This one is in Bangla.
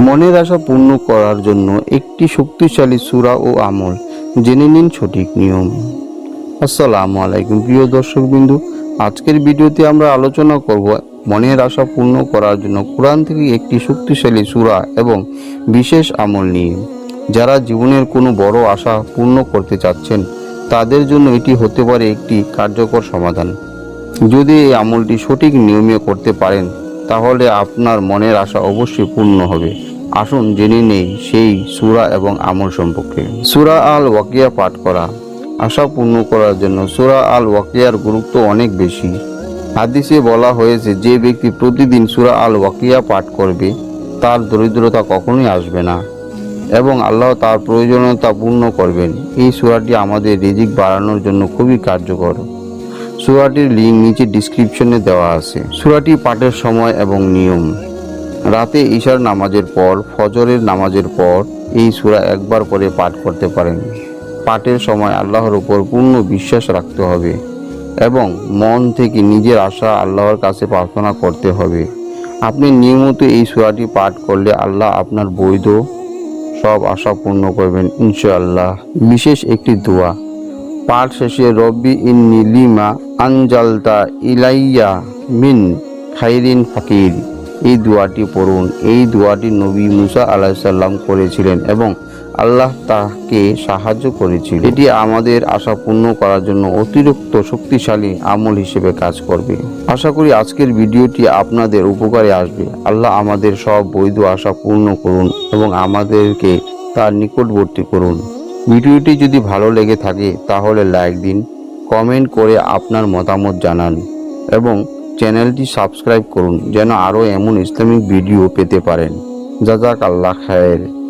মনের আশা পূর্ণ করার জন্য একটি শক্তিশালী সুরা ও আমল। জেনে নিন সঠিক নিয়ম। আসসালামু আলাইকুম, প্রিয় দর্শক বিন্দু আজকের ভিডিওতে আমরা আলোচনা করব মনের আশা পূর্ণ করার জন্য কোরআন থেকে একটি শক্তিশালী সুরা এবং বিশেষ আমল নিয়ে। যারা জীবনের কোনো বড় আশা পূর্ণ করতে চাচ্ছেন, তাদের জন্য এটি হতে পারে একটি কার্যকর সমাধান। যদি এই আমলটি সঠিক নিয়মে করতে পারেন তাহলে আপনার মনের আশা অবশ্যই পূর্ণ হবে। আসুন জেনে নেই সেই সুরা এবং আমল সম্পর্কে। সুরা আল ওয়াকিয়া পাঠ করা। আশা পূর্ণ করার জন্য সুরা আল ওয়াকিয়ার গুরুত্ব অনেক বেশি। হাদিসে বলা হয়েছে, যে ব্যক্তি প্রতিদিন সুরা আল ওয়াকিয়া পাঠ করবে, তার দরিদ্রতা কখনোই আসবে না এবং আল্লাহ তার প্রয়োজনীয়তা পূর্ণ করবেন। এই সুরাটি আমাদের রিজিক বাড়ানোর জন্য খুবই কার্যকর। সূরাটির লিঙ্ক নিচে ডিসক্রিপশনে দেওয়া আছে। সুরাটি পাঠের সময় এবং নিয়ম। রাতে ঈশার নামাজের পর, ফজরের নামাজের পর এই সুরা একবার করে পাঠ করতে পারেন। পাঠের সময় আল্লাহর উপর পূর্ণ বিশ্বাস রাখতে হবে এবং মন থেকে নিজের আশা আল্লাহর কাছে প্রার্থনা করতে হবে। আপনি নিয়মিত এই সুরাটি পাঠ করলে আল্লাহ আপনার বৈধ সব আশা পূর্ণ করবেন, ইনশাআল্লাহ। বিশেষ একটি দোয়া পাঠ শেষে, রব্বি ইন্নি লিমা আনজালতা ইলাইয়া মিন খাইরিন ফাকির। এই দোয়াটি পড়ুন। এই দোয়াটি নবী মুসা আলাহিসাল্লাম করেছিলেন এবং আল্লাহ তাকে সাহায্য করেছিল এটি আমাদের আশা পূর্ণ করার জন্য অতিরিক্ত শক্তিশালী আমল হিসেবে কাজ করবে। আশা করি আজকের ভিডিওটি আপনাদের উপকারে আসবে। আল্লাহ আমাদের সব বৈধ আশা পূর্ণ করুন এবং আমাদেরকে তার নিকটবর্তী করুন। ভিডিওটি যদি ভালো লেগে থাকে, তাহলে লাইক দিন, কমেন্ট করে আপনার মতামত জানান এবং চ্যানেলটি সাবস্ক্রাইব করুন, যেন আরও এমন ইসলামিক ভিডিও পেতে পারেন। জাজাক আল্লাহ খায়ের।